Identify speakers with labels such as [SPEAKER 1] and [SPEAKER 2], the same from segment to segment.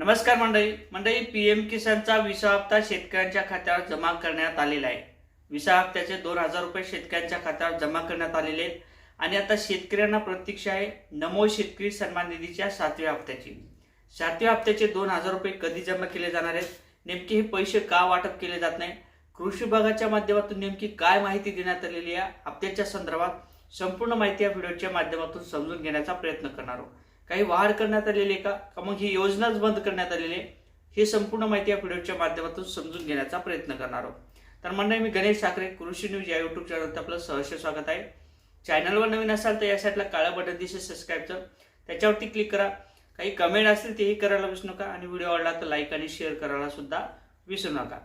[SPEAKER 1] नमस्कार मंडळी. मंडळी पी एम किसानचा विसा हप्ता शेतकऱ्यांच्या खात्यावर जमा करण्यात आलेला आहे. विसा हप्त्याचे दोन हजार रुपये शेतकऱ्यांच्या खात्यावर जमा करण्यात आलेले आहेत. आणि आता शेतकऱ्यांना प्रतीक्षा आहे नमो शेतकरी सन्मान निधीच्या सातव्या हप्त्याची. सातव्या हप्त्याचे दोन हजार रुपये कधी जमा केले जाणार आहेत? नेमके हे पैसे का वाटप केले जात नाही? कृषी विभागाच्या माध्यमातून नेमकी काय माहिती देण्यात आलेली आहे? हप्त्याच्या संदर्भात संपूर्ण माहिती या व्हिडिओच्या माध्यमातून समजून घेण्याचा प्रयत्न करणार आहोत. काही वाढ करण्यात आलेली आहे का? का मग ही योजनाच बंद करण्यात आलेली आहे? हे संपूर्ण माहिती या व्हिडिओच्या माध्यमातून समजून घेण्याचा प्रयत्न करणार आहोत. तर मंडळी मी गणेश ठाकरे कृषी न्यूज या युट्यूब चॅनलवर आपलं सहर्ष स्वागत आहे. चॅनलवर नवीन असाल तर या साईडला काळं बटन दिसेल सबस्क्राईबचं त्याच्यावरती क्लिक करा. काही कमेंट असतील तेही करायला विसरू नका आणि व्हिडिओ आवडला तर लाईक आणि शेअर करायला सुद्धा विसरू नका.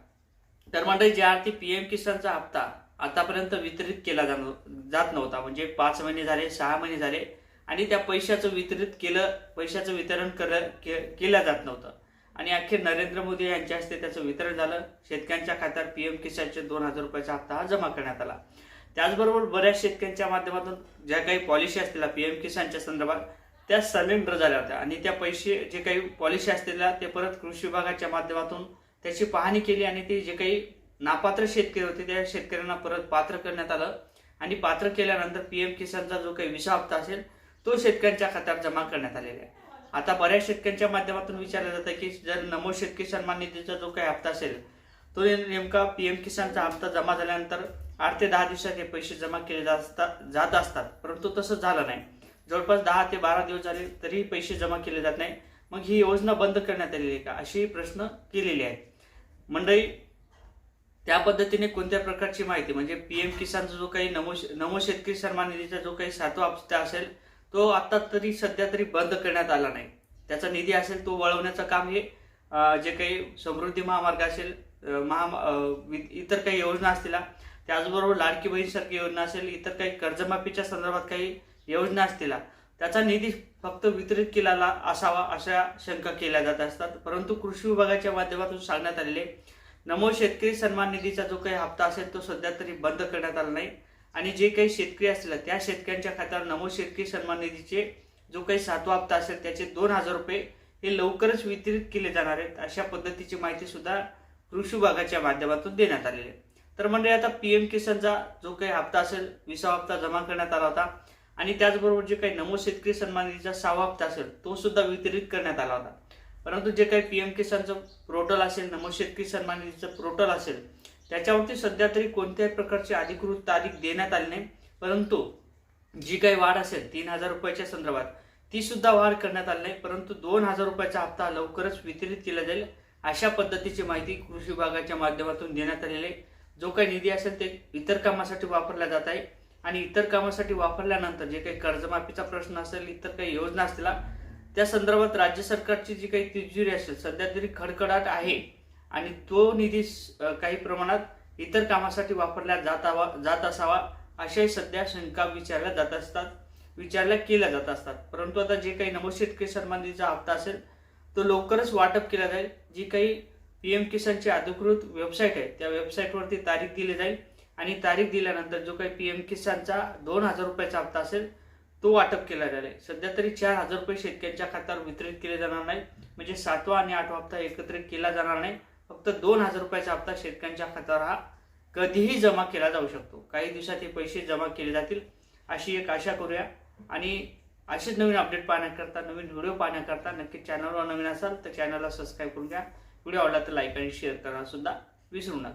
[SPEAKER 1] तर मंडळी ज्या अर्थी पी एम किसानचा हप्ता आतापर्यंत वितरित केला जात नव्हता. म्हणजे पाच महिने झाले सहा महिने झाले. आणि त्या पैशाचं वितरित केलं पैशाचं वितरण कर के, केलं जात नव्हतं. आणि अखेर नरेंद्र मोदी यांच्या हस्ते त्याचं वितरण झालं. शेतकऱ्यांच्या खात्यात पी एम किसानचे दोन हजार रुपयाचा हप्ता हा जमा करण्यात आला. त्याचबरोबर बऱ्याच शेतकऱ्यांच्या माध्यमातून ज्या काही पॉलिसी असतील पी एम किसानच्या संदर्भात त्या सरेंडर झाल्या होत्या. आणि त्या पैसे जे काही पॉलिसी असलेल्या ते परत कृषी विभागाच्या माध्यमातून त्याची पाहणी केली आणि ते जे काही नापात्र शेतकरी होते त्या शेतकऱ्यांना परत पात्र करण्यात आलं. आणि पात्र केल्यानंतर पी एम किसानचा जो काही विसा हप्ता असेल तो शेतकऱ्यांच्या खात्यात जमा करण्यात आलेला आहे. आता बऱ्याच शेतकऱ्यांच्या माध्यमातून विचारलं जातं की जर नमो शेतकरी सन्मान निधीचा जो काही हप्ता असेल तो नेमका पी एम किसानचा हप्ता जमा झाल्यानंतर आठ ते दहा दिवसात हे पैसे जमा केले जात असतात जात असतात. परंतु तसं झालं नाही. जवळपास दहा ते बारा दिवस झाले तरीही पैसे जमा केले जात नाही. मग ही योजना बंद करण्यात आलेली आहे का? अशी प्रश्न केलेली आहे. मंडळी त्या पद्धतीने कोणत्या प्रकारची माहिती? म्हणजे पी एम किसानचा जो काही नमो नमो शेतकरी सन्मान निधीचा जो काही सातवा हप्ता असेल तो आता तरी सध्या तरी बंद करण्यात आला नाही. त्याचा निधी असेल तो वळवण्याचं काम हे जे काही समृद्धी महामार्ग असेल महा वि- इतर काही योजना असतील त्याचबरोबर लाडकी बहीणसारखी योजना असेल इतर काही कर्जमाफीच्या संदर्भात काही योजना असतील त्याचा निधी फक्त वितरित केलेला असावा अशा शंका केल्या जात असतात. परंतु कृषी विभागाच्या माध्यमातून सांगण्यात आलेले नमो शेतकरी सन्मान निधीचा जो काही हप्ता असेल तो सध्या तरी बंद करण्यात आला नाही. आणि जे काही शेतकरी असतील त्या शेतकऱ्यांच्या खात्यावर नमो शेतकरी सन्मान निधीचे जो काही सातवा हप्ता असेल त्याचे दोन हजार रुपये हे लवकरच वितरित केले जाणार आहेत. अशा पद्धतीची माहिती सुद्धा कृषी विभागाच्या माध्यमातून देण्यात आलेली आहे. तर म्हणजे आता पी एम किसानचा जो काही हप्ता असेल विसावा हप्ता जमा करण्यात आला होता आणि त्याचबरोबर जे काही नमो शेतकरी सन्मान निधीचा सहावा हप्ता असेल तो सुद्धा वितरित करण्यात आला होता. परंतु जे काही पी एम किसानचं पोर्टल असेल नमो शेतकरी सन्मान निधीचं पोर्टल असेल त्याच्यावरती सध्या तरी कोणत्याही प्रकारची अधिकृत तारीख देण्यात आली नाही. परंतु जी काही वाढ असेल तीन हजार रुपयाच्या संदर्भात ती सुद्धा वाढ करण्यात आली नाही. परंतु दोन हजार रुपयाचा हप्ता लवकरच वितरित केला जाईल अशा पद्धतीची माहिती कृषी विभागाच्या माध्यमातून देण्यात आलेली आहे. जो काही निधी असेल ते इतर कामासाठी वापरला जात आहे. आणि इतर कामासाठी वापरल्यानंतर जे काही कर्जमाफीचा प्रश्न असेल इतर काही योजना असतील त्या संदर्भात राज्य सरकारची जी काही तिजोरी असेल सध्या तरी खडखडाट आहे. आणि तो निधी काही प्रमाणात इतर कामासाठी वापरला जातावा जात असावा अशाही सध्या शंका विचारल्या जात असतात विचारल्या केल्या जात असतात. परंतु आता जे काही नमो शेतकरी संबंधीचा हप्ता असेल तो लवकरच वाटप केला जाईल. जी काही पी एम किसानची अधिकृत वेबसाईट आहे त्या वेबसाईटवरती तारीख दिली जाईल. आणि तारीख दिल्यानंतर जो काही पी एम किसानचा दोन हजार रुपयाचा हप्ता असेल तो वाटप केला जाईल. सध्या तरी चार हजार रुपये शेतकऱ्यांच्या खात्यावर वितरित केले जाणार नाही. म्हणजे सातवा आणि आठवा हप्ता एकत्रित केला जाणार नाही. फक्त दोन हजार रुपयाचा हप्ता शेतकऱ्यांच्या खात्यावर हा कधीही जमा केला जाऊ शकतो. काही दिवसात हे पैसे जमा केले जातील अशी एक आशा करूया. आणि असेच नवीन अपडेट पाहण्याकरता नवीन व्हिडिओ पाहण्याकरता नक्की चॅनलवर नवीन असाल तर चॅनलला सबस्क्राईब करून घ्या. व्हिडिओ आवडला तर लाईक आणि शेअर करायला सुद्धा विसरू नका.